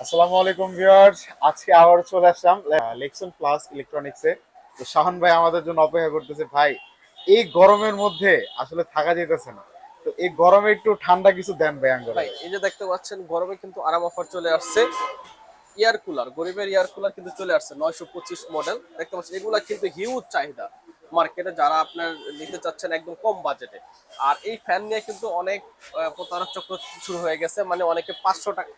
আসসালামু আলাইকুম ভিউয়ার্স। আজকে আবার চলে আসলাম লেক্সন প্লাস ইলেকট্রনিক্সে তো শাহান ভাই আমাদের জন্য অপেক্ষা করতেছে, ভাই, এই গরমের মধ্যে আসলে থাকা যেতেছে না। তো এই গরমে একটু ঠান্ডা কিছু দেন ভাই ভাই, এই যে দেখতে পাচ্ছেন, গরমে কিন্তু আরাম অফার চলে আসছে। এয়ার কুলার, গরিবের এয়ার কুলার কিন্তু চলে আসছে, নয়শো পঁচিশ মডেল দেখতে পাচ্ছেন, এগুলা কিন্তু হিউজ চাহিদা। মার্কেটে যারা আপনার নিতে চাচ্ছেন একদম কম বাজেটে আর এই ফ্যান নিয়ে কিন্তু অনেক প্রতারক চক্র শুরু হয়ে গেছে। মানে অনেকে পাঁচশো টাকা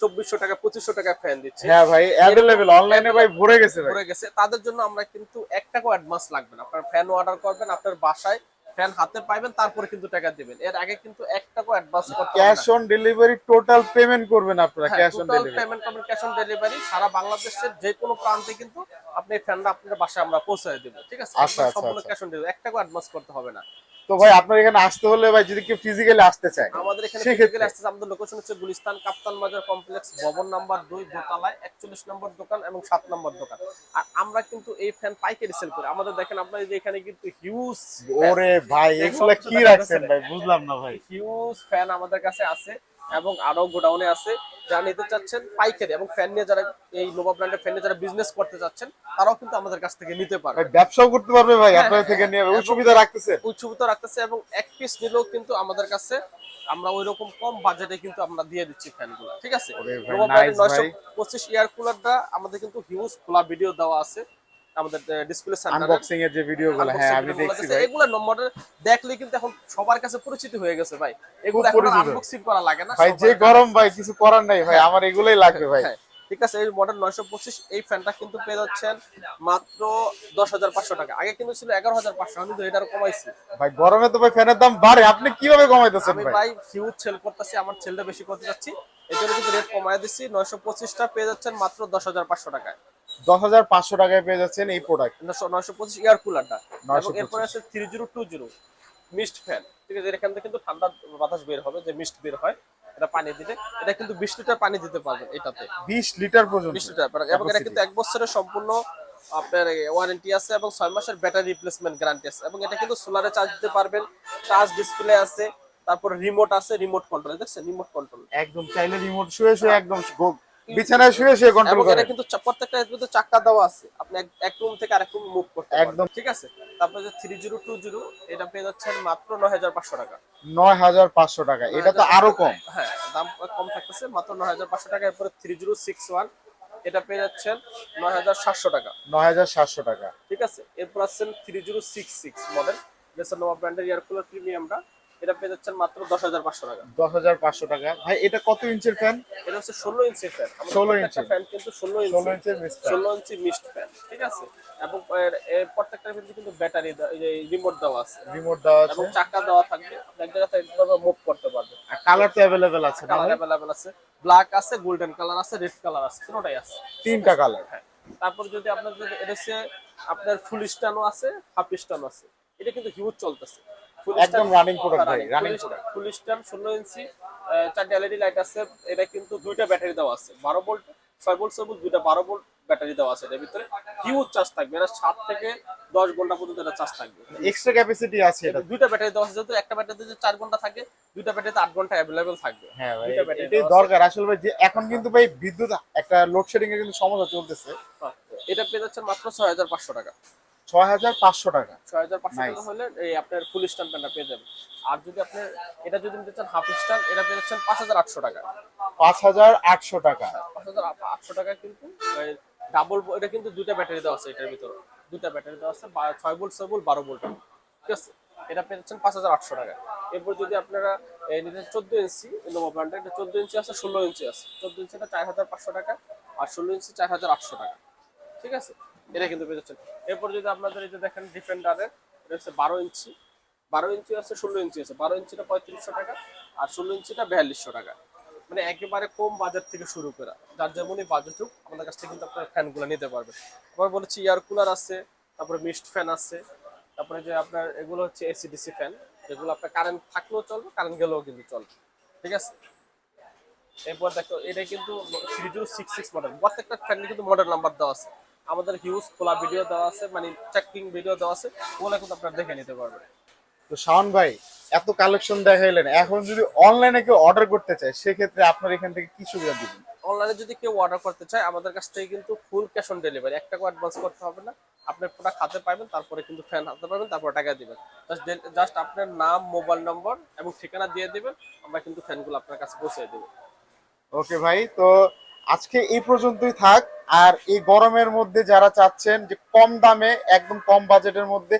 চব্বিশশো টাকা পঁচিশশো টাকা ফ্যান দিচ্ছে। হ্যাঁ ভাই অ্যাভেলেবেল অনলাইনে ভাই ভরে গেছে ভরে গেছে। তাদের জন্য আমরা কিন্তু এক টাকাও অ্যাডভান্স লাগবে না। আপনার ফ্যান অর্ডার করবেন আপনার বাসায় ফ্যান হাতে পাইবেন তারপরে কিন্তু টাকা দিবেন। এর আগে কিন্তু এক টাকাও অ্যাডভান্স করতে cash on delivery total payment করবেন আপনারা হ্যাঁ, ক্যাশ অন ডেলিভারি। পেমেন্ট করবেন ক্যাশ অন ডেলিভারি সারা বাংলাদেশের যে কোনো প্রান্তে কিন্তু আপনি ফ্যানটা আপনার বাসায় আমরা পৌঁছে দেব ঠিক আছে? আচ্ছা, আচ্ছা, সম্পূর্ণ। ক্যাশ অন ডেলিভারি এক টাকা অ্যাডভান্স করতে হবে না। তো ভাই আপনার এখানে আসতে হলে ভাই যদি কেউ ফিজিক্যালি আসতে চায় আমাদের এখানে ফিজিক্যালি আসতে আমাদের লোকেশন হচ্ছে গুলিস্তান কাপ্তান বাজার কমপ্লেক্স ভবন নাম্বার দুই দোতলায় একচল্লিশ নম্বর দোকান এবং সাত নম্বর দোকান। আর আমরা কিন্তু এই ফ্যান পাইকারি সেল করি। আমাদের দেখেন আপনার যে এখানে কিন্তু হিউজ ওরে ভাই এগুলা কি রাখছেন ভাই? বুঝলাম না ভাই। হিউজ ফ্যান আমাদের কাছে আছে। এবং আরও গোডাউনে আছে যারা নিতে চাচ্ছেন পাইকারি এবং ফ্যান নিয়ে যারা এই নোভা ব্র্যান্ডের ফ্যান নিয়ে যারা বিজনেস করতে চাচ্ছেন তারাও কিন্তু আমাদের কাছ থেকে নিতে পারবে। ভাই ব্যবসাও করতে পারবে ভাই হ্যাঁ, আপনার থেকে নিয়ে ওই সুবিধা রাখতেছে। উচ্চভূত রাখতেছে এবং এক পিস নিলেও কিন্তু আমাদের কাছে আমরা ওই রকম কম বাজেটে কিন্তু আমরা দিয়ে দিচ্ছি ফ্যানগুলো ঠিক আছে? নয়শো পঁচিশ এয়ার কুলারটা আমাদের কিন্তু হিউজ খোলা ভিডিও দেওয়া আছে। আমাদের ডিসপ্লে আনবক্সিং এর যে ভিডিওগুলো হ্যাঁ আমি দেখছি ভাই। এগুলো নম্বরে দেখলে কিন্তু এখন সবার কাছে পরিচিত হয়ে গেছে ভাই। এগুলো এখন আনবক্সিং করা লাগে না ভাই যে গরম ভাই কিছু করার নাই ভাই আমার এগুলোই লাগবে ভাই। হ্যাঁ ঠিক আছে এই মডেল নয়শো পঁচিশ এই ফ্যানটা কিন্তু পেয়ে যাচ্ছেন মাত্র দশ হাজার পাঁচশো টাকা। আগে কিন্তু ছিল এগারো হাজার পাঁচশো আমি তো এটার কমাইছি। ভাই গরমে তো ভাই ফ্যানের দাম বাড়ে আপনি কীভাবে কমাইতেছেন আমি ভাই? ভাই হিউজ সেল করতেছি আমার সেলটা বেশি করতে যাচ্ছি। এই জন্য কিন্তু রেট কমায় দিচ্ছি নয়শো পঁচিশটা পেয়ে যাচ্ছেন মাত্র দশ হাজার পাঁচশো টাকায়। দশ হাজার পাঁচশো টাকায় পেয়ে যাচ্ছেন এই প্রোডাক্ট নয়শো পঁচিশ এয়ার কুলারটা 925 এবং এরপরে আছে three zero two zero mist fan ঠিক আছে এখান থেকে কিন্তু ঠান্ডা বাতাস বের হবে যে মিস্ট বের হয় এটা পানি দিলে এটা কিন্তু বিশ লিটার পানি দিতে পারবেন এটাতে। বিশ লিটার পর্যন্ত। বিশ লিটার। এবং এটা কিন্তু এক বছরের সম্পূর্ণ আপনার ওয়ারেন্টি আছে এবং ছয় মাসের ব্যাটারি রিপ্লেসমেন্ট গ্যারান্টি আছে। এবং এটা কিন্তু সোলারে চার্জ দিতে পারবেন। টাচ ডিসপ্লে আছে তারপরে রিমোট আছে রিমোট কন্ট্রোল দেখছেন? রিমোট কন্ট্রোল একদম চাইলে রিমোট শুয়ে শুয়ে একদম বিছানায় শুয়ে শুয়ে কন্ট্রোল করে। এটা কিন্তু প্রত্যেকটা এর ভিতরে চাক্কা দেওয়া আছে। আপনি এক- রুম থেকে আরেক রুম মুভ করতে একদম। ঠিক আছে? তারপরে যে থ্রি জিরো টু জিরো এটা পেয়ে যাচ্ছেন মাত্র নয় হাজার পাঁচশো টাকা। নয় হাজার পাঁচশো টাকা। এটা তো আরও কম। হ্যাঁ দাম কম থাকতেছে মাত্র নয় হাজার পাঁচশো টাকা। এরপরে থ্রি জিরো সিক্স ওয়ান এটা পেয়ে যাচ্ছেন নয় হাজার সাতশো টাকা। নয় হাজার সাতশো টাকা। ঠিক আছে? এরপর আসছেন three zero six six model যেসব নোভা ব্র্যান্ডের এয়ার কুলার প্রিমিয়ামটা এটা পেয়ে যাচ্ছেন মাত্র দশ হাজার পাঁচশো টাকা। দশ হাজার পাঁচশো টাকা। ভাই এটা কত ইঞ্চের ফ্যান এটা হচ্ছে ষোলো ইঞ্চি ফ্যান 16 ইঞ্চি। ফ্যান কিন্তু ষোলো ষোলো ইঞ্চের ষোলো ইঞ্চি মিস্ট ফ্যান ঠিক আছে? এবং এর এর প্রত্যেকটার কিন্তু ব্যাটারি রিমোট দেওয়া আছে। রিমোট দেওয়া আছে। এবং চাকা দেওয়া থাকবে। আপনি এক জায়গা থেকে মুভ করতে পারবেন। আর কালার তো অ্যাভেলেবেল আছে কালার অ্যাভেলেবেল আছে। ব্ল্যাক আছে গোল্ডেন কালার আছে রেড কালার আছে তিনটাই আছে। তিনটা কালার হ্যাঁ। তারপর যদি আপনার যদি এটা হচ্ছে আপনার ফুল স্ট্যান্ডও আছে হাফ স্ট্যান্ড আছে। এটা কিন্তু হিউজ চলতেছে। একদম ভাই, ফুল ইঞ্চি এলইডি লাইট আছে এটা কিন্তু দুইটা ব্যাটারি দেওয়া আছে। ভোল্ট ভোল্ট ভোল্ট দুইটা ভোল্ট ব্যাটারি দেওয়া আছে এটার ভিতরে। হিউজ চার্জ থাকবে এটা থেকে দশ ঘণ্টা পর্যন্ত এটা চার্জ থাকবে। এক্সট্রা ক্যাপাসিটি আছে এটা। দুইটা ব্যাটারি দেওয়া আছে যেহেতু একটা ব্যাটারিতে ঘণ্টা থাকে দুইটা ব্যাটারিতে আট ঘণ্টা থাকবে। হ্যাঁ ভাই ব্যাটারি এটাই দরকার। আসলে ভাই যে এখন কিন্তু ভাই বিদ্যুৎ একটা লোডশেডিং এর কিন্তু সমস্যা চলতেছে। হ্যাঁ, এটা পেয়ে যাচ্ছেন মাত্র ছয় হাজার পাঁচশো টাকা। ছয় হাজার পাঁচশো টাকা। ছয় হাজার পাঁচশো. টাকা হলে এই আপনার ফুল স্ট্যান্ড প্যান্টটা পেয়ে যাবেন। আর যদি আপনার এটা যদি নিতে চান হাফ স্ট্যান্ড এটা পেয়ে যাচ্ছেন পাঁচ হাজার আটশো টাকা। পাঁচ হাজার আটশো টাকা। পাঁচ হাজার আটশো টাকা কিন্তু ডাবল এটা কিন্তু দুইটা ব্যাটারি দেওয়া আছে এটার ভিতরে। দুইটা ব্যাটারি দেওয়া আছে ছয় ভোল্ট ছয় ভোল্ট বারো ভোল্ট ঠিক আছে? এটা পেয়ে যাচ্ছেন পাঁচ হাজার আটশো টাকা। এরপর যদি আপনারা নিতে চোদ্দ ইঞ্চি নোভা ব্র্যান্ডের এটা চোদ্দ ইঞ্চি আছে ষোলো ইঞ্চি আছে। চোদ্দ ইঞ্চিটা চার হাজার পাঁচশো টাকা আর ষোলো ইঞ্চি চার হাজার আটশো টাকা। ঠিক আছে? এটা কিন্তু পেয়ে যাচ্ছেন। এরপর যদি আপনাদের এই যে দেখেন ডিফেন্ডারের, এটা হচ্ছে বারো ইঞ্চি। বারো ইঞ্চি আছে, ষোলো ইঞ্চি আছে। বারো ইঞ্চিটা পঁয়ত্রিশশো টাকা, আর ষোলো ইঞ্চিটা বিয়াল্লিশশো টাকা। মানে একেবারে কম বাজার থেকে শুরু করা, যার যেমনই বাজেট হোক, আমাদের কাছ থেকে কিন্তু আপনার ফ্যানগুলো নিতে পারবেন। আবার বলেছি, এয়ার কুলার আছে, তারপরে মিস্ট ফ্যান আছে, তারপরে যে আপনার এগুলো হচ্ছে এসিডিসি ফ্যান, যেগুলো আপনার কারেন্ট থাকলেও চলবে কারেন্ট গেলেও কিন্তু চলবে। ঠিক আছে? এরপর দেখো, এটা কিন্তু three zero six six model প্রত্যেকটা ফ্যানের কিন্তু মডেল নাম্বার দেওয়া আছে। আমাদের হিউজ খোলা ভিডিও দেওয়া আছে মানে চেকিং ভিডিও দেওয়া আছে ওগুলো কিন্তু আপনারা দেখে নিতে পারবেন। তো শাওন ভাই এত কালেকশন দেখাইলেন এখন যদি অনলাইনে কেউ অর্ডার করতে চায় সেক্ষেত্রে আপনার এখান থেকে কি সুবিধা দিবেন? অনলাইনে যদি কেউ অর্ডার করতে চায় আমাদের কাছ থেকে কিন্তু ফুল ক্যাশ অন ডেলিভারি এক টাকা অ্যাডভান্স করতে হবে না। আপনি প্রোডাক্ট হাতে পাবেন তারপরে কিন্তু ফ্যান হাতে পাবেন তারপর টাকা দিবেন। জাস্ট আপনার নাম মোবাইল নম্বর এবং ঠিকানা দিয়ে দিবেন আমরা কিন্তু ফ্যানগুলো আপনার কাছে পৌঁছে দেবো। ওকে ভাই তো আজকে এই পর্যন্তই থাক। আর এই গরমের মধ্যে যারা চাচ্ছেন যে কম দামে, একদম কম বাজেটের মধ্যে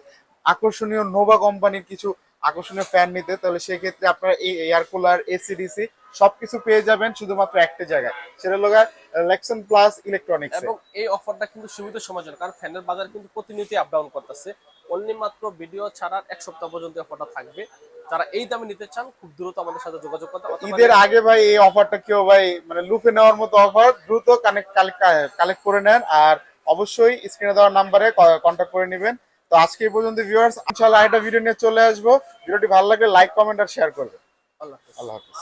আকর্ষণীয় নোভা কোম্পানির কিছু আকর্ষণীয় ফ্যান নিতে, তাহলে সেক্ষেত্রে আপনারা এই এয়ার কুলার এসিডিসি সবকিছু পেয়ে যাবেন শুধুমাত্র একটা জায়গায়। সেটা হলো লেক্সন প্লাস ইলেকট্রনিক্স এবং এই অফারটা কিন্তু সীমিত সময়ের জন্য, কারণ ফ্যানের বাজার কিন্তু প্রতিনিয়তই আপ ডাউন করতেছে। অনলি মাত্র ভিডিও ছাড়ার এক সপ্তাহ পর্যন্ত অফারটা থাকবে। যারা এই দামে নিতে চান খুব দ্রুত আমাদের সাথে যোগাযোগ করতে ঈদের আগে ভাই এই অফারটা কেউ ভাই মানে লুপে নেওয়ার মতো অফার দ্রুত কানেক্ট কালেক্ট করে নেন আর অবশ্যই স্ক্রিনে দেওয়ার নাম্বারে কন্ট্যাক্ট করে নেবেন তো আজকে এই পর্যন্ত ভিউয়ার্স ইনশাআল্লাহ একটা ভিডিও নিয়ে চলে আসব ভিডিওটি ভালো লাগলে লাইক কমেন্ট আর শেয়ার করবেন আল্লাহ আল্লাহ হাফিজ